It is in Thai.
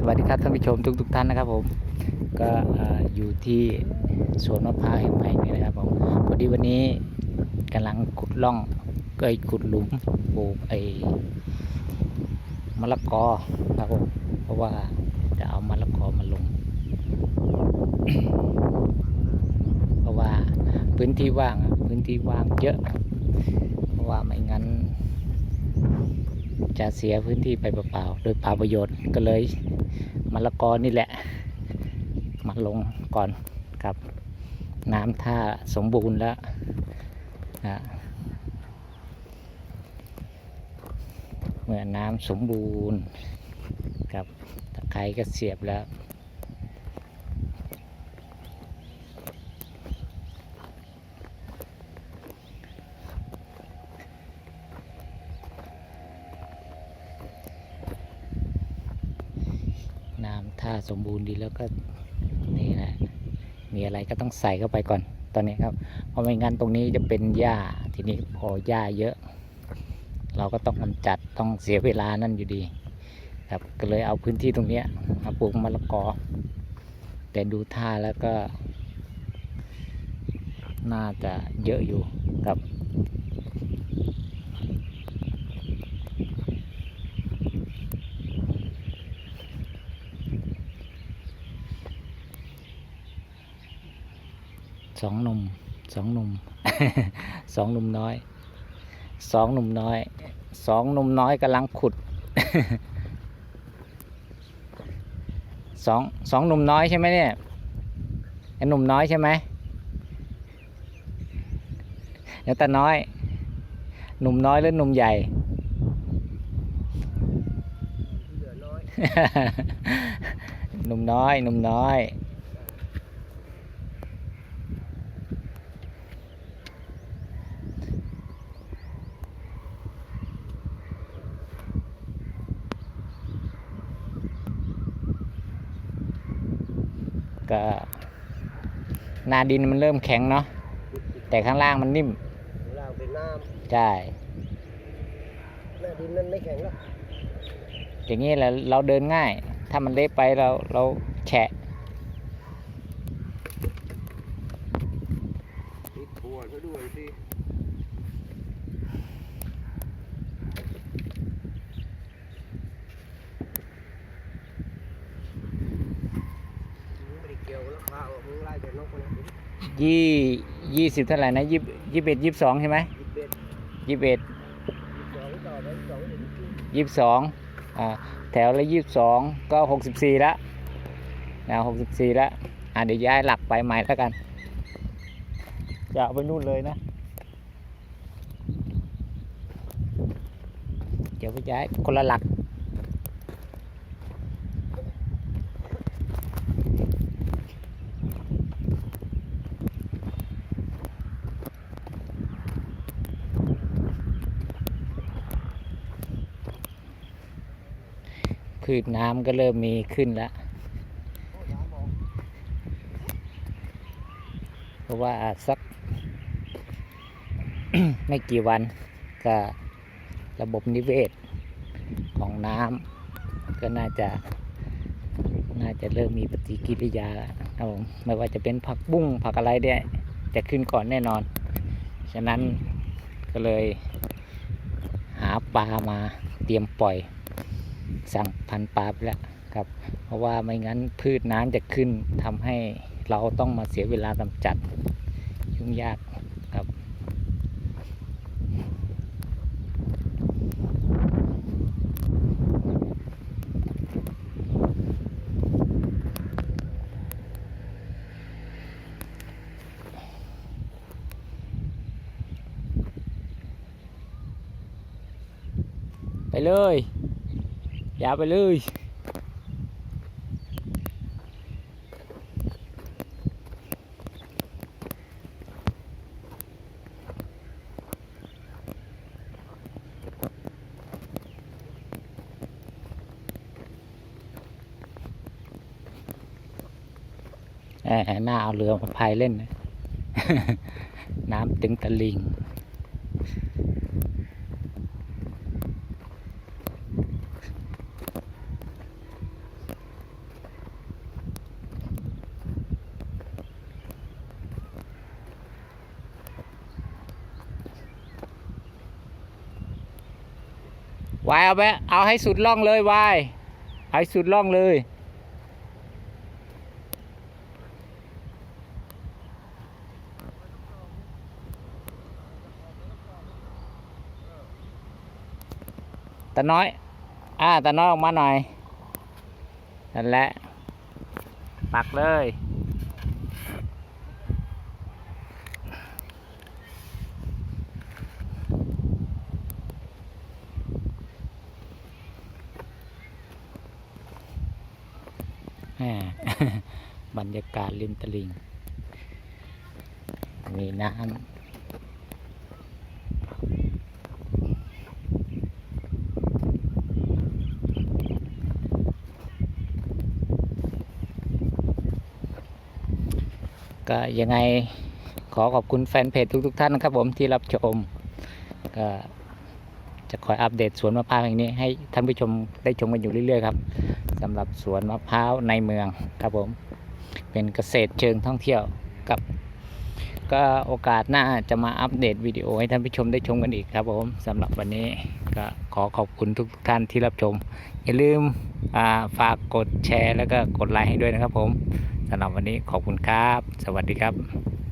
สวัสดีครับท่านผู้ชมทุกๆท่านนะครับผมก็อยู่ที่สวนมะพร้าวแห่งใหม่นี้นะครับผมพอดีวันนี้กำลังขุดร่องก็ไอขุดหลุมปลูกไอ้มะละกอครับผมเพราะว่าจะเอามะละกอมาลง เพราะว่าพื้นที่ว่างพื้นที่ว่างเยอะ เพราะว่าไม่งั้น จะเสียพื้นที่ไปเปล่าๆ โดยเปล่าประโยชน์ก็เลยมะละกอนี่แหละ มาลงก่อนครับ น้ำท่าสมบูรณ์แล้วเมื่อน้ำสมบูรณ์กับตะไคร้ก็เสียบแล้ว น้ำ ถ้าสมบูรณ์ดีแล้วก็นี่แหละมีอะไรก็ต้องใส่เข้าไปก่อนตอนนี้ครับ เพราะไม่งั้นตรงนี้จะเป็นหญ้าทีนี้พอหญ้าเยอะ เราก็ต้องกำจัดต้องเสียเวลานั่นอยู่ดี ครับก็เลยเอาพื้นที่ตรงนี้มาปลูกมะละกอ แต่ดูท่าแล้วก็ น่าจะเยอะอยู่ครับ สองหนุ่มสองหนุ่มสองหนุ่มน้อยสองหนุ่มน้อยสองหนุ่มน้อยกำลังขุดสองสองหนุ่มน้อยใช่ไหมเนี่ยไอ้หนุ่มน้อยใช่ไหมเดี๋ยวตาน้อย หนุ่มน้อยหรือหนุ่มใหญ่หนุ่มน้อยหนุ่มน้อย ก็หนาดินมันเริ่มแข็งเนาะแต่ข้างล่างมันนิ่มข้างล่างเป็นน้ใช่ำหน้าดินนั้นไม่แข็งหรอกอย่างนี้แหละเราเดินง่าย ถ้ามันเละไปเราเราแฉะติดหัวเขาด้วยสิ มึงไม่ได้เกี่ยวกับข้าวมึงไล่แต่นกคนนั้นยี่ยี่สิบเท่าไหร่นะยี่ยี่สิบเอ็ดยี่สิบสองใช่ไหมยี่สิบเอ็ดยี่สิบเอ็ดสองต่อไปสองถึงสี่ยี่สิบสองอ่าแถวละยี่สิบสองก็หกสิบสี่ละนะหกสิบสี่ละอ่าเดี๋ยวย้ายหลักไปใหม่แล้วกัน จะเอาไปนู่นเลยนะ เดี๋ยวไปย้ายคนละหลัก พืชน้ำก็เริ่มมีขึ้นแล้ว เพราะว่าสัก ไม่กี่วันก็ระบบนิเวศของน้ำก็น่าจะน่าจะเริ่มมีปฏิกิริยาแล้วครับผมไม่ว่าจะเป็นผักบุ้งผักอะไรเนี่ยจะขึ้นก่อนแน่นอน ฉะนั้นก็เลยหาปลามาเตรียมปล่อย สั่งพันปลาไปแล้วครับ เพราะว่าไม่งั้นพืชน้ำจะขึ้นทำให้เราต้องมาเสียเวลากำจัดยุ่งยากครับไปเลย ยาวไปเลยหมหน้าเอาเรือมาพายเล่นนะน้ำตึงตะลิง วายเอาไปเอาให้สุดล่องเลยวายเอาให้สุดล่องเลย ตาน้อย อ่าตาน้อยออกมาหน่อย นั่นแหละ ปักเลย บรรยากาศริมตลิ่ง มีน้ำก็ยังไงขอขอบคุณแฟนเพจทุกๆท่านนะครับผมที่รับชมก็ จะคอยอัปเดตสวนมะพร้าวแห่งนี้ให้ท่านผู้ชมได้ชมกันอยู่เรื่อยๆครับสำหรับสวนมะพร้าวในเมืองครับผม เป็นเกษตรเชิงท่องเที่ยวกับ ก็โอกาสหน้าจะมาอัปเดตวิดีโอให้ท่านผู้ชมได้ชมกันอีกครับผมสำหรับวันนี้ก็ขอขอบคุณทุกท่านที่รับชม อย่าลืมาฝากกดแชร์ แล้วก็กดไลค์ให้ด้วยนะครับผมสำหรับวันนี้ขอบคุณครับ สวัสดีครับ